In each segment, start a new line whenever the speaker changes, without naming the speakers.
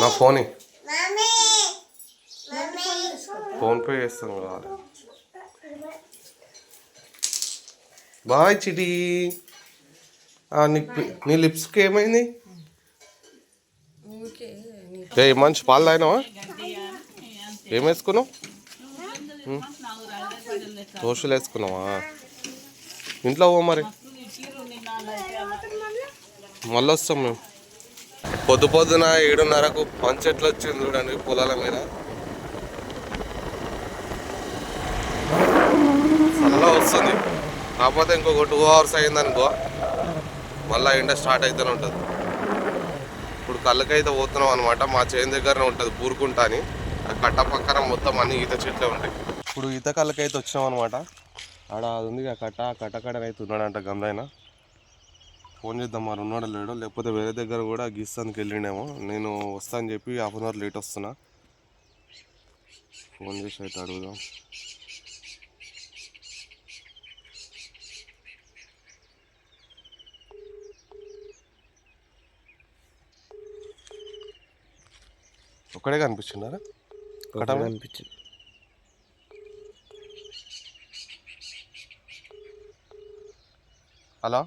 నా phone. Phone pay చేస్తాను కావాలి బాయ్ చిటి. ఆ, నీ లిప్స్కి ఏమైంది? ఏ మంచి పాలు తాగినావా? ఏం వేసుకున్నావు ఉం. దోశలు వేసుకున్నావా? ఇంట్లో పో మరి. మళ్ళీ వస్తాం మేము. పొద్దు పొద్దున ఏడున్నరకు పంచెట్లు వచ్చింది చూడండి పొలాల మీద. చల్లగా వస్తుంది. కాకపోతే ఇంకొక టూ అవర్స్ అయిందనుకో మళ్ళీ ఎండ స్టార్ట్ అవుతూనే ఉంటుంది. ఇప్పుడు కళ్ళకైతే పోతున్నాం అనమాట మా చేను దగ్గరనే ఉంటుంది బూరుకుంటా అని. ఆ కట్ట పక్కన మొత్తం అన్ని ఈత చెట్లే ఉంటాయి. ఇప్పుడు ఈత కళ్ళకైతే వచ్చినాం అనమాట ఆడ అది ఉంది ఆ కట్ట ఆ కట్ట కడనైతే ఉన్నాడంట గందైనా ఫోన్ చేద్దాం మరి ఉన్నాడో లేడో? లేకపోతే వేరే దగ్గర కూడా గీస్తానికి వెళ్ళిండేమో. నేను వస్తా అని చెప్పి హాఫ్ అన్ అవర్ లేట్ వస్తున్నా. ఫోన్ చేసి అయితే అడుగుదాం. ఒక్కడే కనిపించిండారా కటమ?
అనిపించింది
హలో?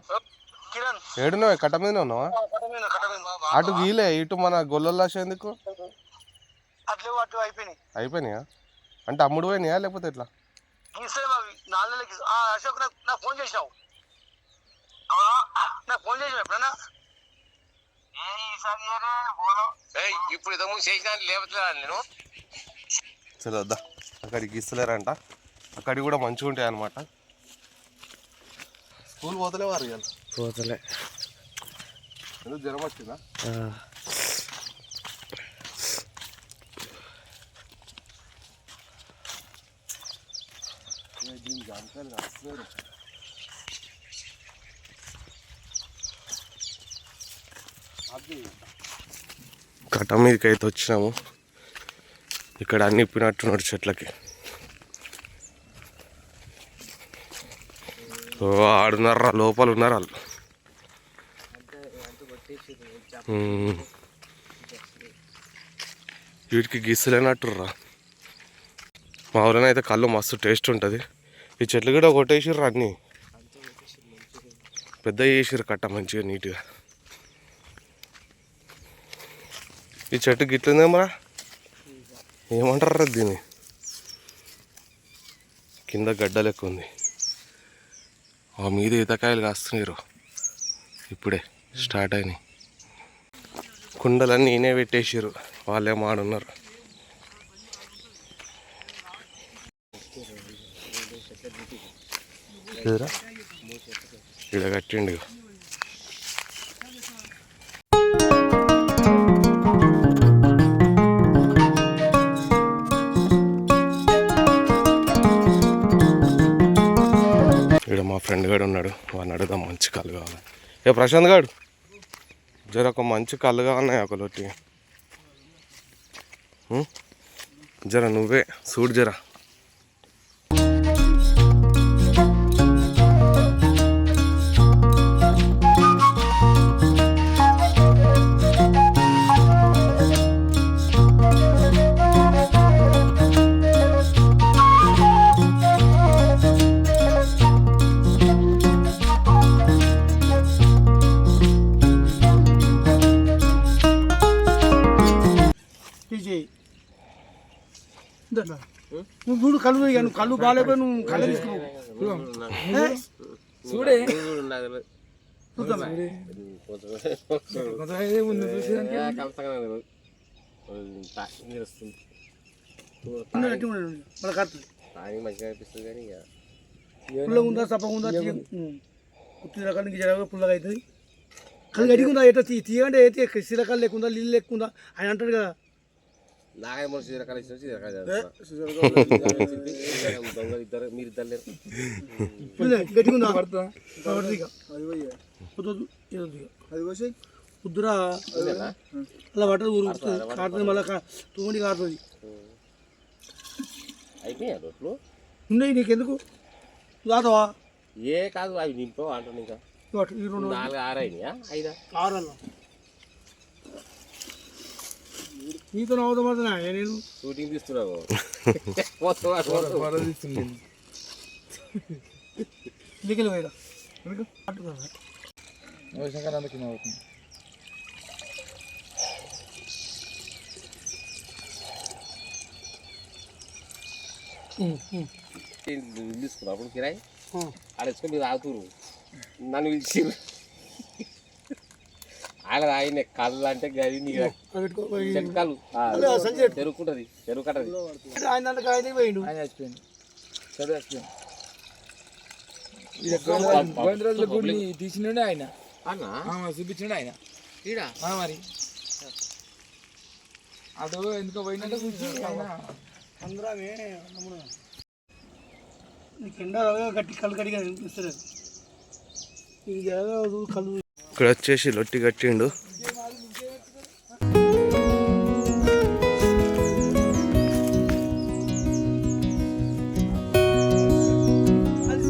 ఏడున్నావు? కట్ట మీదనే ఉన్నావా?
కటమైన కటమైన
అటు గీలే ఇటు మన గొల్లలు ఎందుకు?
అట్లే అటు అయిపోయినాయి.
అయిపోయినాయా? అంటే అమ్ముడు పోయినాయా లేకపోతే ఎట్లా?
గీస్తే అవి నాలుగు నెలలకి ఆ, అశోక్ నాకు ఫోన్ చేసినావు. నాకు ఫోన్ చేసినావు ఎప్పుడన్నా?
ఇప్పుడు చేసిన నేను?
సరే వద్దా. అక్కడికి ఇస్తలేరంట. అక్కడికి కూడా మంచిగా ఉంటాయి అనమాట స్కూల్ పోతలేవారు ఇవాళ?
పోతలే.
జ్వరం వచ్చిందా?
ఆ,
దీని జామకాయలు కాస్తున్నారు కట్ట మీదకి అయితే వచ్చినాము. ఇక్కడ అన్ని ఇప్పినట్టున్నాడు చెట్లకి. ఆడున్నారా? లోపల ఉన్నారు? వాళ్ళు వీటికి గీసలేనట్టుర్రా. మా ఊరిలో అయితే కళ్ళు మస్తు టేస్ట్ ఉంటుంది. ఈ చెట్లు కూడా కొట్టేసిర్రు అన్నీ. పెద్ద చేసిర్రు కట్ట మంచిగా నీట్గా. ఈ చెట్టు గిట్లుందేమరా ఏమంటారా దీన్ని? కింద గడ్డ లెక్క ఉంది. ఆ మీద ఈతకాయలు కాస్తున్నారు ఇప్పుడే స్టార్ట్ అయినాయి. కుండలన్నీ ఈయనే పెట్టేసారు వాళ్ళేమో ఆడున్నారు ఎదురా ఇక్కడ కట్టిండు. ఇక్కడ మా ఫ్రెండ్ గాడు ఉన్నాడు. వాడిని అడుగుదాం మంచి కళ్ళు కావాలి. ఏ ప్రశాంత్ గాడు? జర ఒక మంచి కళ్ళుగా ఉన్నాయి ఒక జర నువ్వే చూడు జర.
నువ్వు చూడు కళ్ళు ఇక నువ్వు కళ్ళు బాగాలేకపోయి నువ్వు కళ్ళు తీసుకో
చూడే.
కానీ
పుల్లగా ఉందా చప్పగా ఉందా పుట్టిన రకాల నుంచి జరగ పుల్లగా అవుతుంది. గట్టిగా ఉందా ఎట్లా తీ తీయంటే అయితే శిలకాలు లేకుందా నీళ్ళు లేకుందా ఆయన అంటాడు కదా
నాకే మనిషి రకాలు ఇచ్చిన రకాలు దొంగ ఇద్దరు? మీరు ఇద్దరు లేరు?
గట్టిగా పడుతుంది? వద్దు ఇక. వద్దురా అలా పట్టదు ఉరుకుతుంది కాడుతుంది మళ్ళీ తోండి కాడుతుంది
అయిపోయా రొట్లు
ఉన్నాయి నీకెందుకు? రాదవా
ఏ కాదు అవి నింపవు అంటాను ఇంకా. నాలుగు ఆరు అయినాయా? ఐదా?
ఆరల్లో నీతో నవ్వుతా మాత్రం నేను
షూటింగ్ తీస్తున్నావు మొత్తం అటు మొత్తం.
దిగలు పోయిరా పట్టుకో
ఇల్లు తీసుకున్నావు అప్పుడు కిరాయి
ఆ.
ఆడేసుకొని మీరు ఆగుతురు నన్ను పిలిచిరు ఆడ ఆయన కళ్ళు అంటే గది. చెట్కాలు చెరువు కట్టది.
ఆయన ఆయన పోయిండు?
ఆయన చచ్చిపోయింది చదువు చచ్చిపోయింది గోవిందరాజుల గుడిని తీసినండే ఆయన. చూపించిండు ఆయన. మరి. అటు ఎందుకో పోయినట్టు ఆయన.
నీకు ఎండ గట్టి కళ్ళు కడిగా అనిపిస్తుంది ఇది కళ్ళు
ఇక్కడ వచ్చేసి లొట్టి కట్టిండు.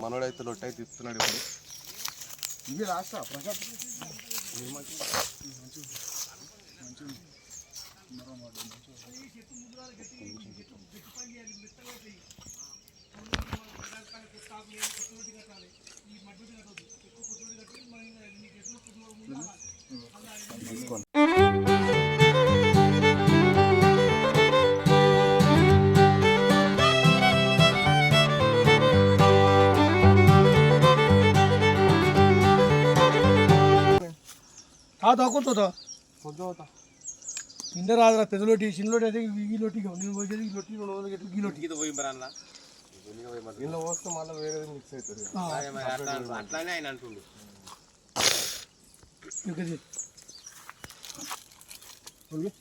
మనోడైతే లొట్టి తీస్తున్నాడు ఇప్పుడు.
తా రాస్తా కింద రాదురా పెద్ద లొట్టి చిన్న లొట్టి అయితే ఈ లొట్టి నేను పోయేది ఈ లొట్టి రెండు వందలు గట్టి ఈ లొట్టి
పోయి మరి అన్న
ఇంట్లో పోస్తే మళ్ళీ వేరేది మిక్స్ అవుతుంది.
ఆ,
అట్లానే ఆయన అంటుండు.
ఇంకది.
ఊరికే
ఎత్తుకుని మళ్ళీ మిక్సీ ఎక్కించుకుంటూ ఇటు తీసుకుంటాడు.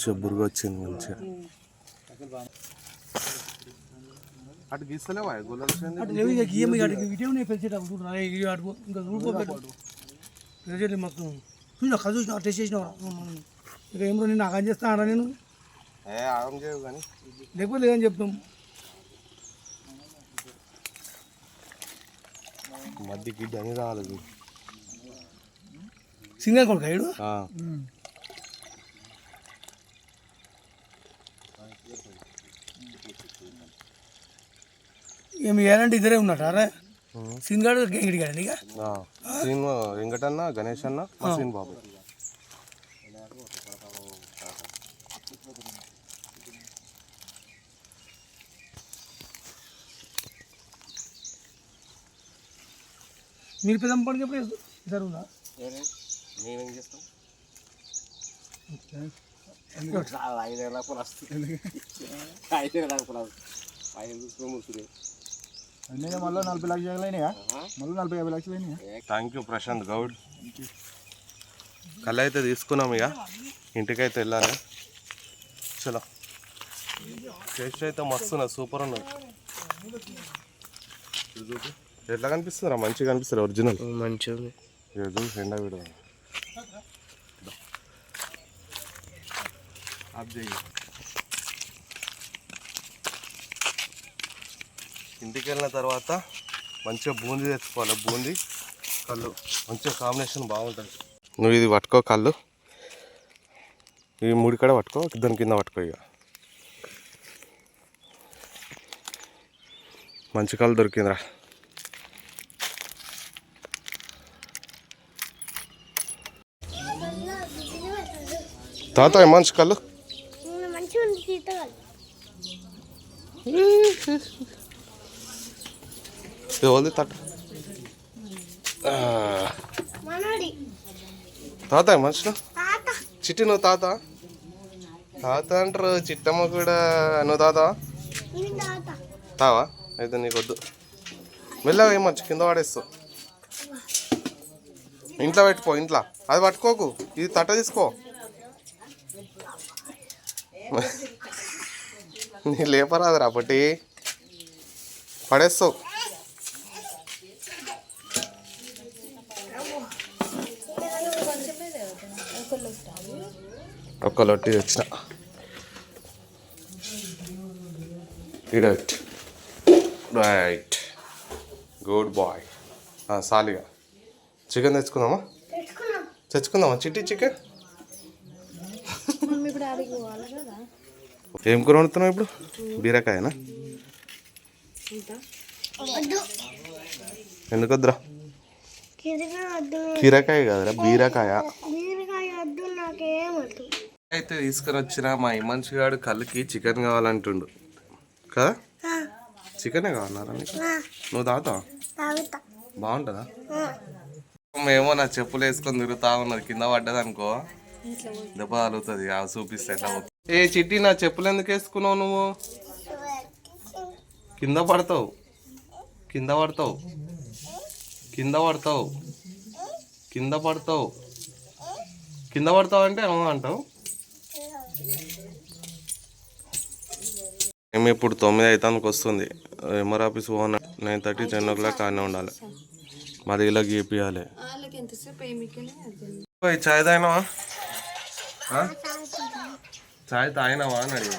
చెబ్బురుగా వచ్చింది మంచిగా అటు గీస్తలేవా గులాబీ
అటు లేవు ఇక గీయం ఇక అటు ఇటే ఉన్నాయి పెంచేటప్పుడు ఇక అటు పెంచేది మొత్తం చూసినా కథ చూసిన టెస్ట్ చేసిన ఇక ఏమో నేను నాకు అని చేస్తా అన్నా నేను
ఏ ఆగం చేయవు కానీ
లేకపోతే లేదని చెప్తాం
మధ్య గిడ్డ అని రాలేదు
సింగల్ కొడుకు ఏడు ఏమి ఏనంటే ఇద్దరే ఉన్నట్టారా సింగాడు గెంగిడి గారండి ఇక
వెంకటన్న గణేష్ అన్న సీన్ బాబు.
మీరు పెద్ద పడికి ఎప్పుడు ఉందా
మేమేం చేస్తాం? ఐదు చూసుకొని ముసురు.
మళ్ళీ నలభై లక్షలు అయినాయా? మళ్ళీ నలభై యాభై లక్షలు అయినాయా?
థ్యాంక్ యూ ప్రశాంత్ గౌడ్ కళ్ళు అయితే తీసుకున్నాం ఇక. ఇంటికైతే వెళ్ళాలి. చలో. టేస్ట్ అయితే మస్తు సూపర్ ఉన్నది. చూడు. ఎట్లా కనిపిస్తుందిరా? మంచిగా కనిపిస్తుంది ఒరిజినల్ మంచిగా ఎండ విడ ఇంటికి వెళ్ళిన తర్వాత మంచిగా బూందీ తెచ్చుకోవాలి. బూందీ కళ్ళు. మంచిగా కాంబినేషన్ బాగుంటుంది. నువ్వు ఇది పట్టుకో కళ్ళు. ఈ మూడు కడ పట్టుకో దాని కింద పట్టుకో ఇక. మంచి కళ్ళు దొరికిందిరా. తాత మంచి కళ్ళు? ఎవరిది
మనోడి.
తాత
తాత.
చిట్టి నువ్వు తాత? తాత అంటారు చిట్టమ్మ కూడా నువ్వు తాత? తావా? అయితే నీకు వద్దు. మెల్లగా ఏమచ్చు కింద పడేస్తావు? ఇంట్లో పెట్టుకో ఇంట్లో. అది పట్టుకోకు. ఇది తట్ట తీసుకో. నీ లేపరాదురా పట్టి. పడేస్తావు. ఒక్క లొట్టి తెచ్చిన. Right right. Good bye. సాలిగా. Chicken తెచ్చుకుందామా? తెచ్చుకుందామా? చిట్టి చికెన్
మమ్మీ ఇప్పుడు ఆడికి పోవాలి కదా
ఏం కూర వండుతున్నావు ఇప్పుడు? బీరకాయనా?
వద్దు.
ఎందుకు వద్దురా
కిందకి వద్దు.
కీరకాయ కదరా బీరకాయ.
బీరకాయ
అయితే తీసుకొని వచ్చిన మా ఇమన్షి గాడు కళ్ళకి చికెన్ కావాలంటుండు. కదా చికెనే కావాలన్నారా నీకు? నువ్వు తాగుతావా?
తాగుతా.
బాగుంటుందా? ఏమో నా చెప్పులు వేసుకొని తిరుగుతా ఉన్నది కింద పడ్డది అనుకో దెబ్బ తగులుతుంది ఆ చూపిస్తే ఎట్లా. ఏ చిట్టి నా చెప్పులు ఎందుకు వేసుకున్నావు నువ్వు? కింద పడతావు. కింద పడతావు. కింద పడతావు. కింద పడతావు. కింద పడతావు అంటే ఏమో అంటావు? మేము ఇప్పుడు తొమ్మిది అయితానికి వస్తుంది. ఎంఆర్ ఆఫీస్ పోన nine thirty ten o'clock ఆనే ఉండాలి. మాది ఇలా గీపియాలి. చాయ్ తాగినావా? చాయ్ తాగినావా అని అడిగి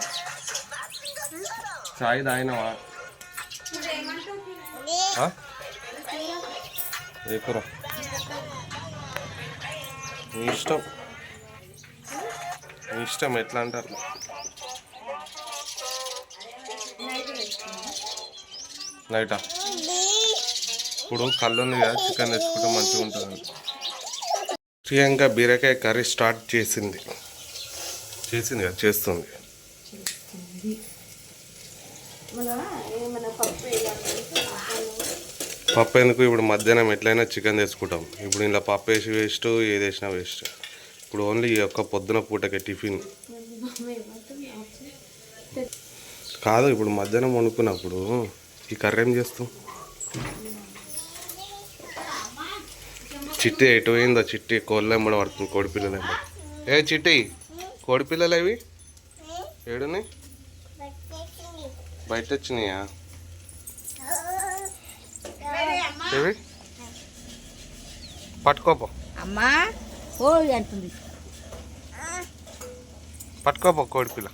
చాయ్ తాగినావా? ఏ కూర? మీ ఇష్టం. మీ ఇష్టం ఎట్లా అంటారు? నైటా ఇప్పుడు కళ్ళు ఉంది కదా చికెన్ తెచ్చుకుంటే మంచిగా ఉంటుంది ప్రియాంక బీరకాయ కర్రీ స్టార్ట్ చేసింది. చేసింది కదా చేస్తుంది. పప్పు ఎందుకు? ఇప్పుడు మధ్యాహ్నం ఎట్లయినా చికెన్ తెచ్చుకుంటాం. ఇప్పుడు ఇలా పప్పు వేసి వేస్ట్ ఏది వేసినా వేస్ట్ ఇప్పుడు ఓన్లీ ఈ యొక్క పొద్దున పూటకే టిఫిన్. కాదు ఇప్పుడు మధ్యాహ్నం వండుకున్నప్పుడు ఈ కర్రీ ఏం చేస్తాం చిట్టి ఎటు పోయిందో చిట్టి కోళ్ళ ఎంబడ పడుతుంది కోడి పిల్లలు ఏ చిట్టి? కోడి పిల్లలు అవి? ఏడుని బయట వచ్చినాయా ఏవి? పట్టుకోపో.
అమ్మా అంటుంది.
పట్టుకోపో కోడి పిల్ల.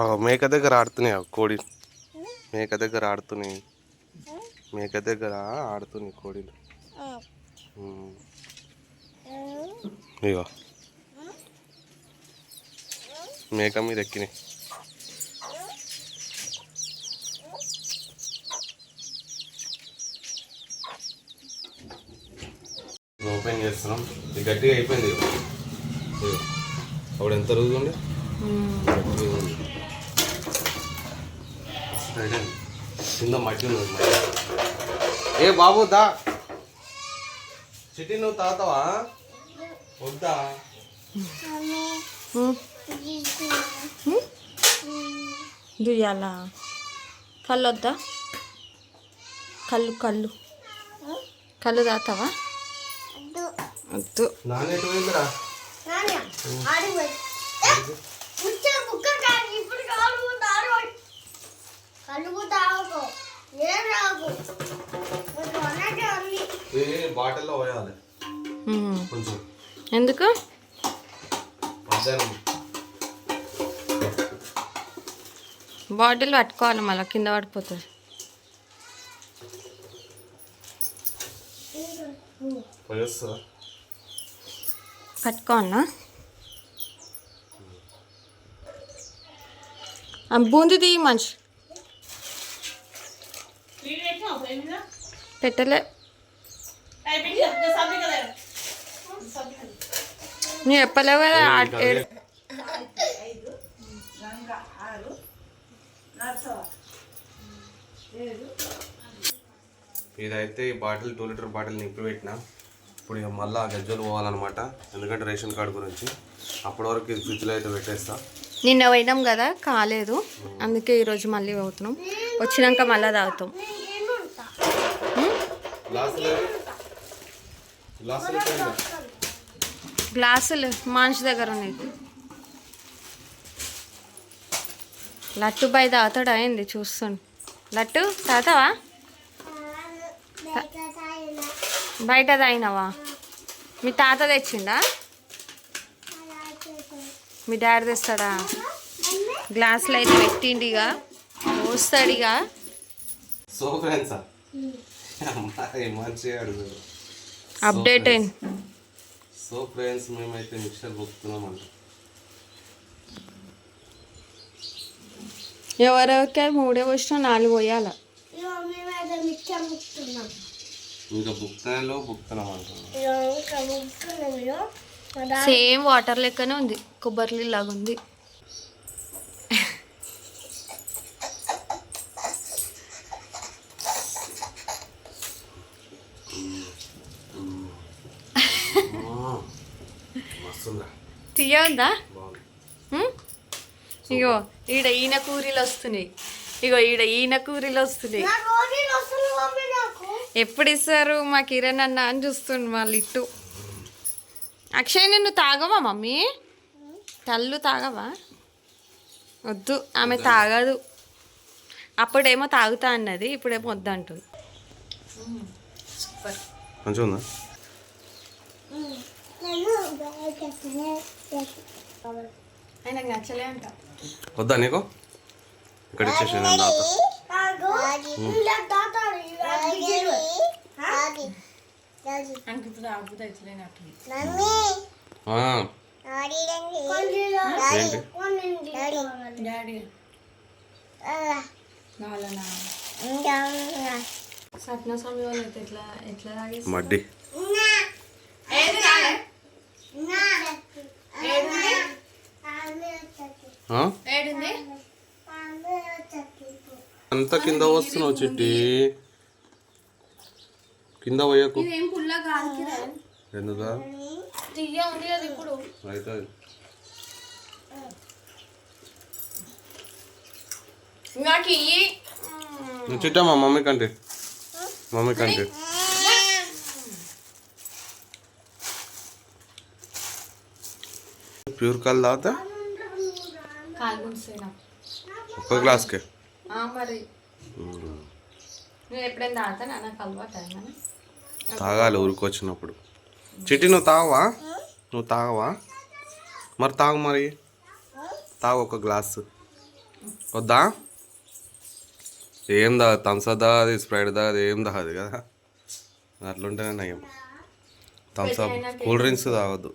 ఆ, మేక దగ్గర ఆడుతున్నాయి ఆ కోడి? మేక దగ్గర ఆడుతున్నాయి. మేక దగ్గర ఆడుతున్నాయి కోడిలు. ఇగో. మేక మీద ఎక్కినాయి. ఓపెన్ చేస్తున్నాం. ఇది గట్టిగా అయిపోయింది. అప్పుడు ఎంత రోజు ఉండే గట్టిగా ఉంది. స్ప్రెడ్ అయింది. కింద మట్టి ఉన్నది ఏ బాబు దా. చిట్టి నువ్వు తాతావా వద్దా?
దుయ్యాల కళ్ళు వద్దా? కళ్ళు కళ్ళు. కళ్ళు తాతావా
వద్దు.
వద్దు.
నాన్నెటు పోయిందిరా
నాన్న ఆడికి పోయి వచ్చే బుక్క కాదు ఇప్పుడు కాలు పోతే ఆడవాడు తాగకు ఏం రాకు?
బాటిల్లో పోయాలి. కొంచెం.
ఎందుకు?
మధ్యాహ్నం.
బాటిల్ పట్టుకోవాలి మళ్ళీ కింద పడిపోతుంది. ఆ బూంది తీయి మంచి పెట్టలే. నువ్వు చెప్పలేవు కదా
ఇదైతే ఈ బాటిల్ టూ లీటర్ బాటిల్ నింపి పెట్టిన. ఇప్పుడు ఇక మళ్ళీ ఆ గజ్జలు పోవాలన్నమాట. ఎందుకంటే రేషన్ కార్డు గురించి. అప్పటి వరకు ఇది ఫ్రిడ్జ్లో అయితే పెట్టేస్తా.
నిన్న పోయినాం కదా కాలేదు. అందుకే ఈరోజు మళ్ళీ పోతున్నాం. వచ్చినాక మళ్ళీ తాగుతాం.
గ్లాసులు.
మనిషి దగ్గర ఉన్నాయి. లట్టు బై తాగుతాడు అయింది చూస్తాను లట్టు తాగుతావా? బయట తాగినావా? మీ తాత తెచ్చిందా మీ డాడీ తెస్తాడా? గ్లాసులు అయితే పెట్టిండిగా పోస్తాడిగా
సో ఫ్రెండ్స్? మంచిగా
అప్డేట్ అయింది.
సో ఫ్రెండ్స్ మేమైతే మిక్సర్ బుక్కుతున్నాం అంట.
ఎవరెవరికి మూడే వచ్చినా నాలుగు పోయాల.
ఇక మేమైతే మిక్చర్ ముక్కుతున్నాం
ఇంకా బుక్తాలో బుక్తున్నాం అంటున్నాం
సేమ్ వాటర్ లెక్కనే ఉంది. కొబ్బరి నీళ్ళు లాగా ఉంది.
మస్తుందా
తీయ ఉందా?
బాగుంది.
ఉం? ఇగో ఈడ ఈయన కూరీలు వస్తున్నాయి. ఇగో ఈడ ఈయన కూరీలు వస్తున్నాయి. ఎప్పుడు ఇస్తారు? మా కిరణ్ అన్న అని చూస్తుండు మా లిట్టు. అక్షయ్ నిన్ను తాగవా మమ్మీ? తల్లు తాగవా? వద్దు ఆమె తాగదు. అప్పుడేమో తాగుతా అన్నది ఇప్పుడేమో వద్దంటుంది. సూపర్
మంచిగా ఉందా
నేను బ్యాగ్ ఎత్తునే
ఆయనకు నచ్చలే అంట
వద్దా నీకు? ఇక్కడ ఇచ్చేసి నేను తాత
నాకు ఇలా తాతాడు ఇలా దిగేడు.
అంక ఇప్పుడు ఆగుతా ఇట్లేనట్టు
కొంచెం
ఏంటి
కొన్ని
డాడీ నాలనా సప్న స్వామి వాళ్ళు అయితే ఎట్లా ఎట్లా తాగేసి
మడ్డి
ఏది రాలే ఏడుంది
ఆ?
ఏడుంది
అంత కింద వస్తున్నావు చిట్టి. కింద పోయకు. ఎందుకా?
నాకు
నువ్వు చిట్టమ్మా మమ్మీ కంటే. మమ్మీ కంటే. ప్యూర్ కాల్ తాగుతా?
నాకు
ఒక్క గ్లాస్కే?
మరి. నేను ఎప్పుడైనా తాగుతాను నాకు అలవాటు అయినా
తాగాలి ఊరికి వచ్చినప్పుడు చిట్టి నువ్వు తాగవా నువ్వు తాగవా? మరి తాగు మరి. తాగు ఒక గ్లాస్. వద్దా? ఏం దా థమ్స్అప్ దా అది స్ప్రైట్ దా అది ఏం తాగదు కదా. అట్లుంటేనే నయం. థమ్స్అప్ కూల్ డ్రింక్స్ తాగొద్దు.